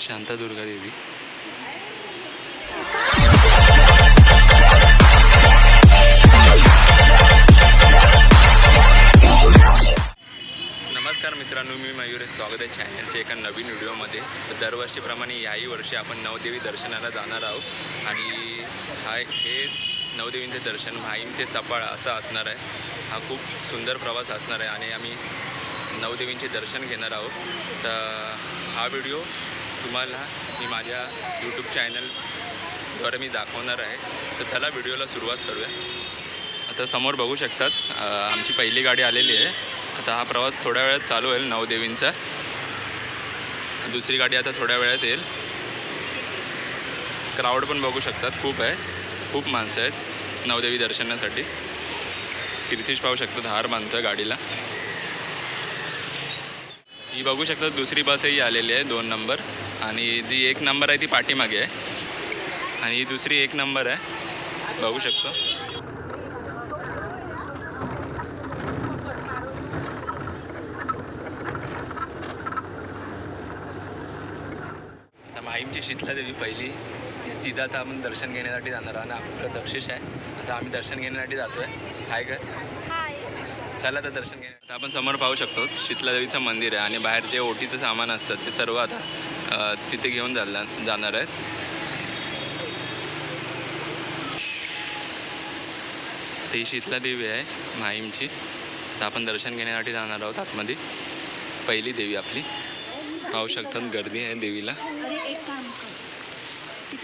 शांतादुर्गा देवी. नमस्कार मित्रांनो मी मयुरेश स्वागत आहे चॅनलच्या एका नवीन व्हिडिओमध्ये. दरवर्षीप्रमाणे याही वर्षी आपण नवदेवी दर्शनाला जाणार आहोत. आणि हा हे नवदेवींचे दर्शन माहीम ते सपाळ असा असणार आहे. हा खूप सुंदर प्रवास असणार आहे आणि आम्ही नवदेवींचे दर्शन घेणार आहोत. तर हा व्हिडिओ तुम्हाला मी माझ्या यूट्यूब चॅनलद्वारे मी दाखवणार आहे. तर चला व्हिडिओला सुरुवात करूया. आता समोर बघू शकतात आमची पहिली गाडी आलेली आहे. आता हा प्रवास थोड्या वेळात चालू होईल नवदेवींचा. दुसरी गाडी आता थोड्या वेळात येईल. क्राऊड पण बघू शकतात खूप आहे. खूप माणसं आहेत नवदेवी दर्शनासाठी. कीर्तिश पाहू शकतात हार बांधतोय गाडीला. ही बघू शकता दुसरी बसही आलेली आहे दोन नंबर. आणि जी एक नंबर आहे ती पाठीमागे आहे. आणि ही दुसरी एक नंबर आहे. बघू शकतो. आता माहीमची शीतला देवी पहिली. तिथं आता आपण दर्शन घेण्यासाठी जाणार आहोत आणि आपलं दक्षिश आहे. आता आम्ही दर्शन घेण्यासाठी जातो आहे काय कर चला आता दर्शन घेण्या आता आपण समोर पाहू शकतो शीतला देवीचं मंदिर आहे आणि बाहेर जे ओटीचं सामान असतं ते सर्व आता तिथे घेऊन जाणार जाणार आहेत. ही शीतला देवी आहे माहीमची. आता आपण दर्शन घेण्यासाठी जाणार आहोत आतमध्ये. पहिली देवी आपली. पाहू शकतात गर्दी आहे देवीला. ते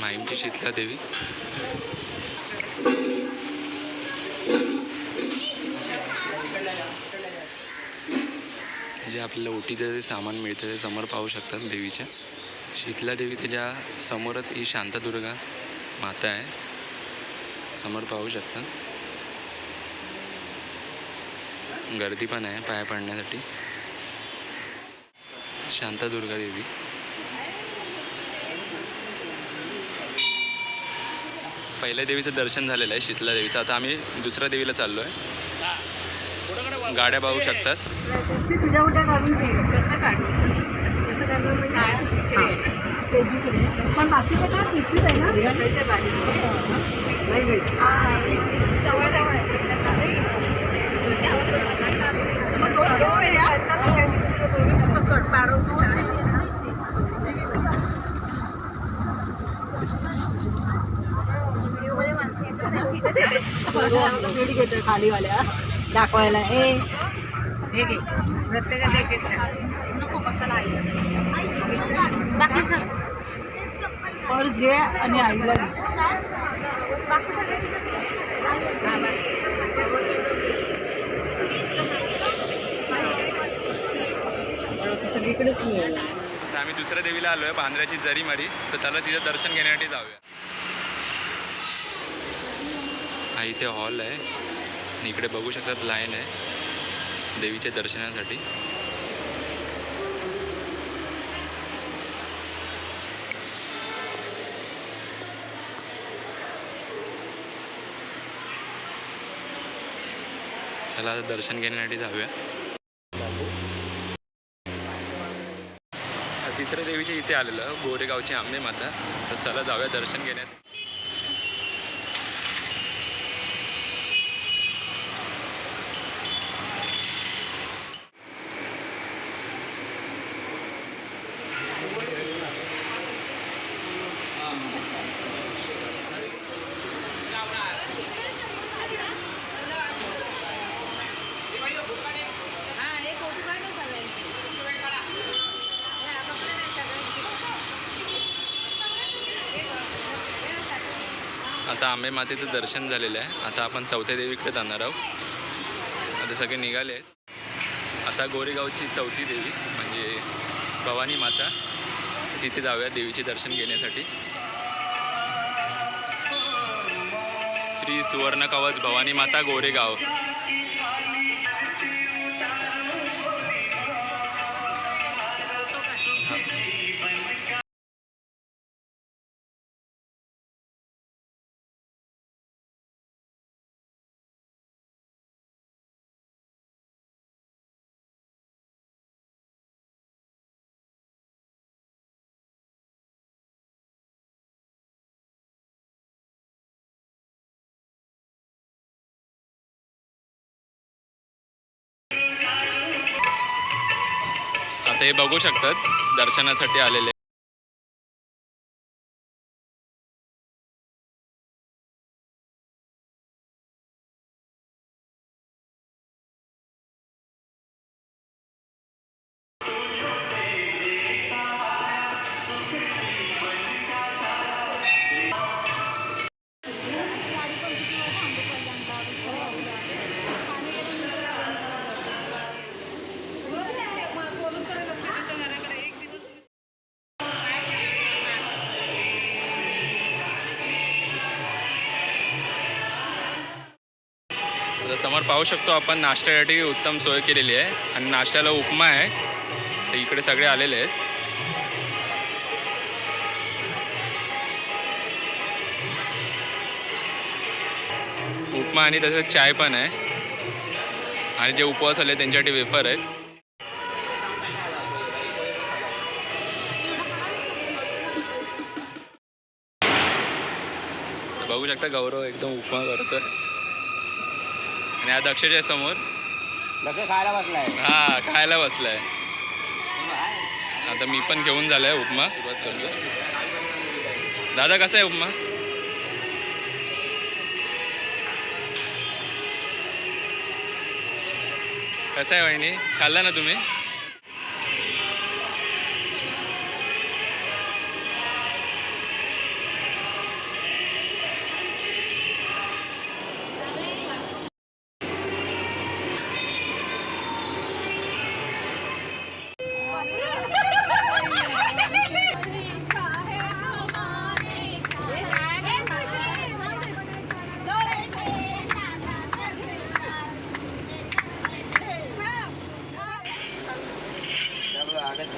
माहीमची शीतला देवी जे आपल्याला ओटीचं जे सामान मिळतं ते समोर पाहू शकतात देवीच्या. शीतला देवी त्याच्या समोरच ही शांतादुर्गा माता आहे. समोर पाहू शकतात गर्दी पण आहे पाया पडण्यासाठी. शांतादुर्गा देवी. पहिल्या देवीचं दर्शन झालेलं आहे शीतला देवीचं. आता आम्ही दुसऱ्या देवीला चाललो आहे गाड्या पाहू शकतात. पण बाकीचं काय पिशवीच आहे ना खालीवाल्या दाखवायला ए हे घे प्रत्येकाचे पर्स घे आणि आईला घे सगळीकडेच मिळेल तर आम्ही दुसऱ्या देवीला आलो आहे बांद्र्याची जरीमारी. तर त्याला तिथं दर्शन घेण्यासाठी जाऊया. हा इथे हॉल आहे. आणि इकडे बघू शकतात लाईन आहे. देवीच्या दर्शनासाठी. चला आता दर्शन घेण्यासाठी जाऊया. तिसऱ्या देवीच्या इथे आलेलं गोरेगावची आंबे माता तर चला जाऊया दर्शन घेण्यात आता आंबे मातेचं दर्शन झालेलं आहे. आता आपण चौथ्या देवीकडे जाणार आहोत. आता सगळे निघाले आहेत. आता गोरेगावची चौथी देवी म्हणजे भवानी माता तिथे जाऊया देवीचे दर्शन घेण्यासाठी. श्री सुवर्ण कवच भवानी माता गोरेगाव. हे बघू शकतात. दर्शनासाठी आलेले समोर पाहू शकतो आपण. नाश्त्यासाठी उत्तम सोय केलेली आहे. आणि नाश्त्याला उपमा आहे. तर इकडे सगळे आलेले आहेत. उपमा आणि तसंच चाय पण आहे. आणि जे उपवास आले त्यांच्यासाठी वेफर आहेत. बघू शकता गौरव एकदम उपमा करतोय. आणि हा दक्षच्या समोर. खायला बसलाय. हा खायला बसलाय. आता मी पण घेऊन झालाय उपमा. सुरुवात करतो दादा कसा आहे उपमा? कसा आहे वहिनी? खाल्ला ना तुम्ही?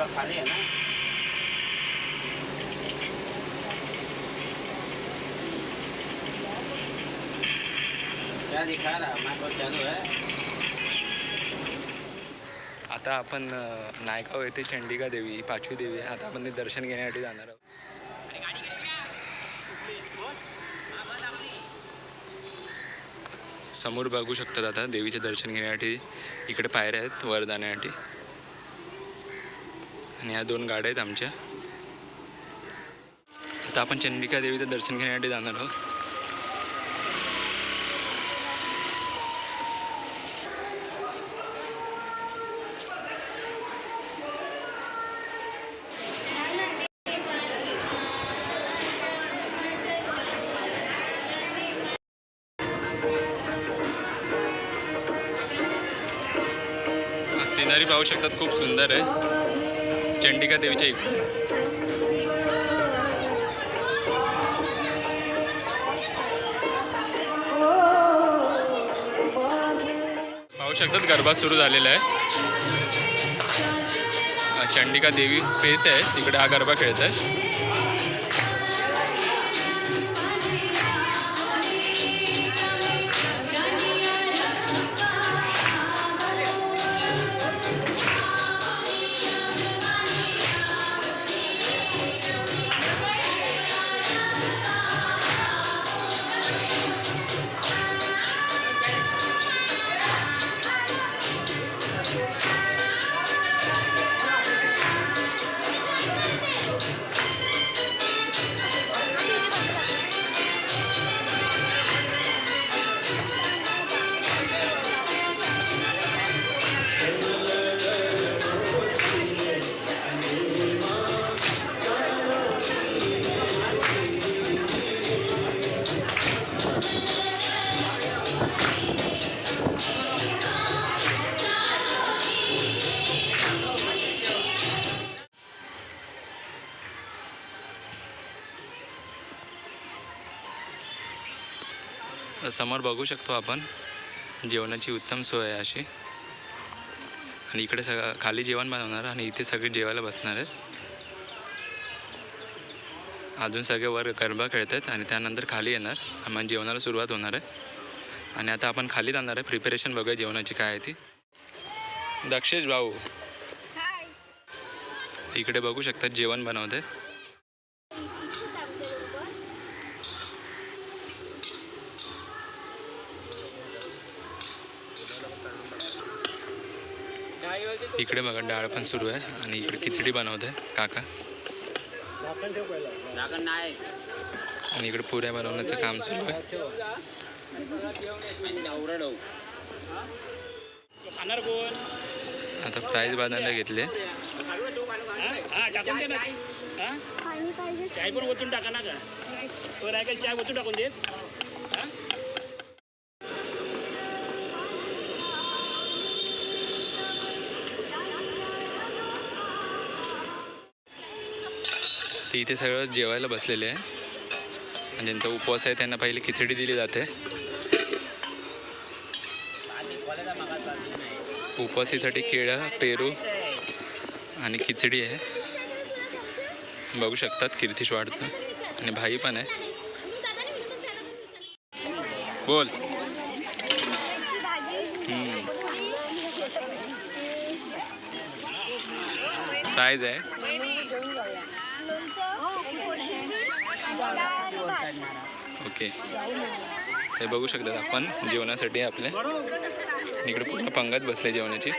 त्यामुळे आगे थोडा खाली आहे ना? क्या दिखा रहा हमारे पास चालू है आता आपण नायगाव येथे चंडिका देवी पाचवी देवी आहे. आता आपण ते दर्शन घेण्यासाठी जाणार आहोत. समोर बघू शकतात आता देवीचे दर्शन घेण्यासाठी इकडे पायऱ्या आहेत वर जाण्यासाठी. आणि ह्या दोन गाड्या आहेत आमच्या. आता आपण चंडिका देवीचं दर्शन घेण्यासाठी जाणार आहोत. सिनरी पाहू शकतात खूप सुंदर आहे. चंडिका देवीच्या इकडे. पाहू शकतात गरबा सुरू झालेला आहे. चंडिका देवी स्पेस आहे. तिकडे हा गरबा खेळत आहे समोर बघू शकतो आपण. जेवणाची उत्तम सोय आहे अशी. आणि इकडे सगळं खाली जेवण बनवणार आणि इथे सगळे जेवायला बसणार आहेत. अजून सगळे वर गरबा खेळत आहेत आणि त्यानंतर खाली येणार. मग जेवणाला सुरुवात होणार आहे. आणि आता आपण खाली जाणार आहे. प्रिपरेशन बघूया जेवणाची काय आहे ती. दक्षेश भाऊ. इकडे बघू शकतात जेवण बनवत इकडे बघा डाळ पण सुरू आहे आणि इकडे खिचडी बनवत आहे काका. आणि इकडे पुऱ्या बनवण्याचं काम सुरू आहे. आता प्राईज बांधायला घेतले. टाकून दे ना चाय पण ओतून टाका ना का? तो रायकल चाय ओतून टाकून देत. तर ते इथे सगळं जेवायला बसलेले आहे. म्हणजे आणि ज्यांचा उपवास आहे त्यांना पहिले खिचडी दिली जाते. उपवासीसाठी केळं पेरू आणि खिचडी आहे. बघू शकतात कीर्तिश वाढतं. आणि भाई पण आहे. बोल. प्राईज आहे. ओके. हे बघू शकतात आपण जेवणासाठी आपल्या इकडे पूर्ण पंगत बसले जेवणाची.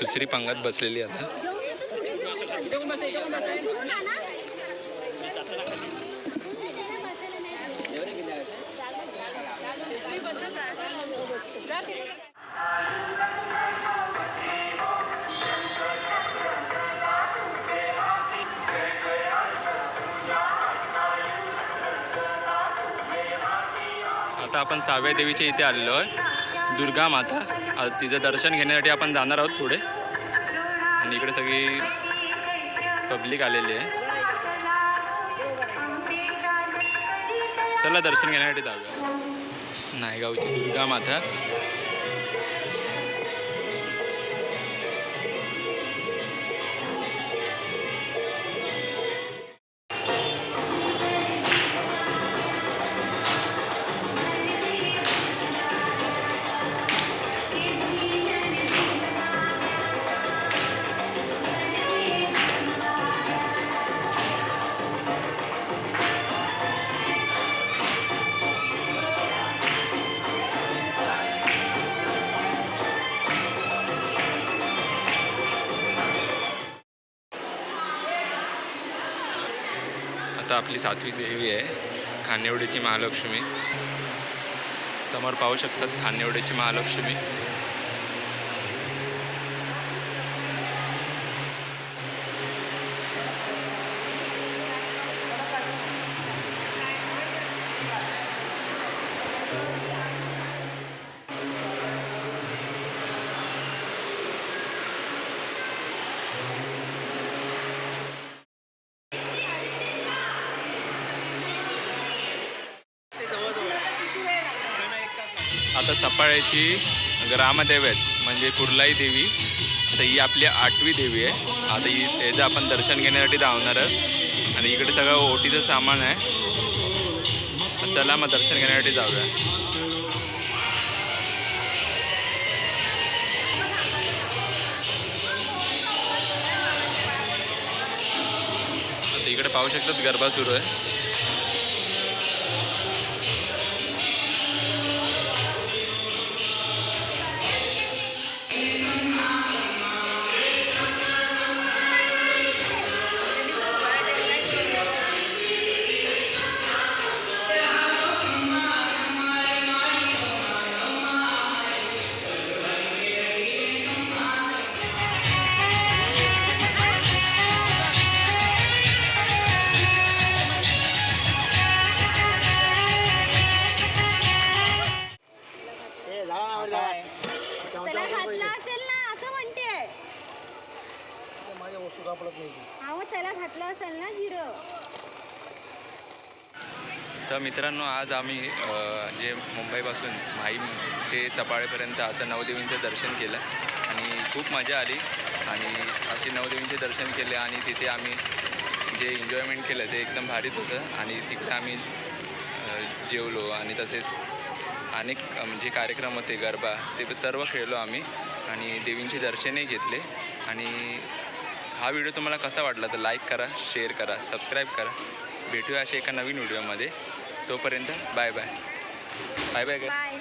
दुसरी पंगत बसलेली आता. आता आपण सहाव्या देवीच्या इथे आलेलो आहे. दुर्गा माता. तिचं दर्शन घेण्यासाठी आपण जाणार आहोत पुढे. आणि इकडे सगळी पब्लिक आलेली आहे. चला दर्शन घेण्यासाठी जाऊया. नायगावची दुर्गा माता. आपली सातवी देवी आहे खानेवडीची महालक्ष्मी. समोर पाहू शकतात खानेवडीची महालक्ष्मी. आता सफाळ्याची ग्रामदेव आहेत म्हणजे कुर्लाई देवी. आता ही आपली आठवी देवी आहे. आता ही त्याचं आपण दर्शन घेण्यासाठी धावणार आहोत. आणि इकडे सगळं ओटीचं सामान आहे. चला मग दर्शन घेण्यासाठी जाऊया. इकडे पाहू शकतात गरबा सुरू आहे. मित्रांनो आज आम्ही जे मुंबईपासून माहीम ते सफाळेपर्यंत असं नवदेवींचं दर्शन केलं आणि खूप मजा आली. आणि असे नवदेवींचे दर्शन केले आणि तिथे आम्ही जे एन्जॉयमेंट केलं ते एकदम भारीच होतं. आणि तिकडे आम्ही जेवलो आणि तसेच अनेक जे म्हणजे कार्यक्रम होते गरबा ते सर्व खेळलो आम्ही आणि देवींचे दर्शनही घेतले. आणि हा व्हिडिओ तुम्हाला कसा वाटला तर लाईक करा शेअर करा सबस्क्राईब करा. भेटूया अशा एका नवीन व्हिडिओमध्ये. तोपर्यंत बाय बाय. बाय बाय काय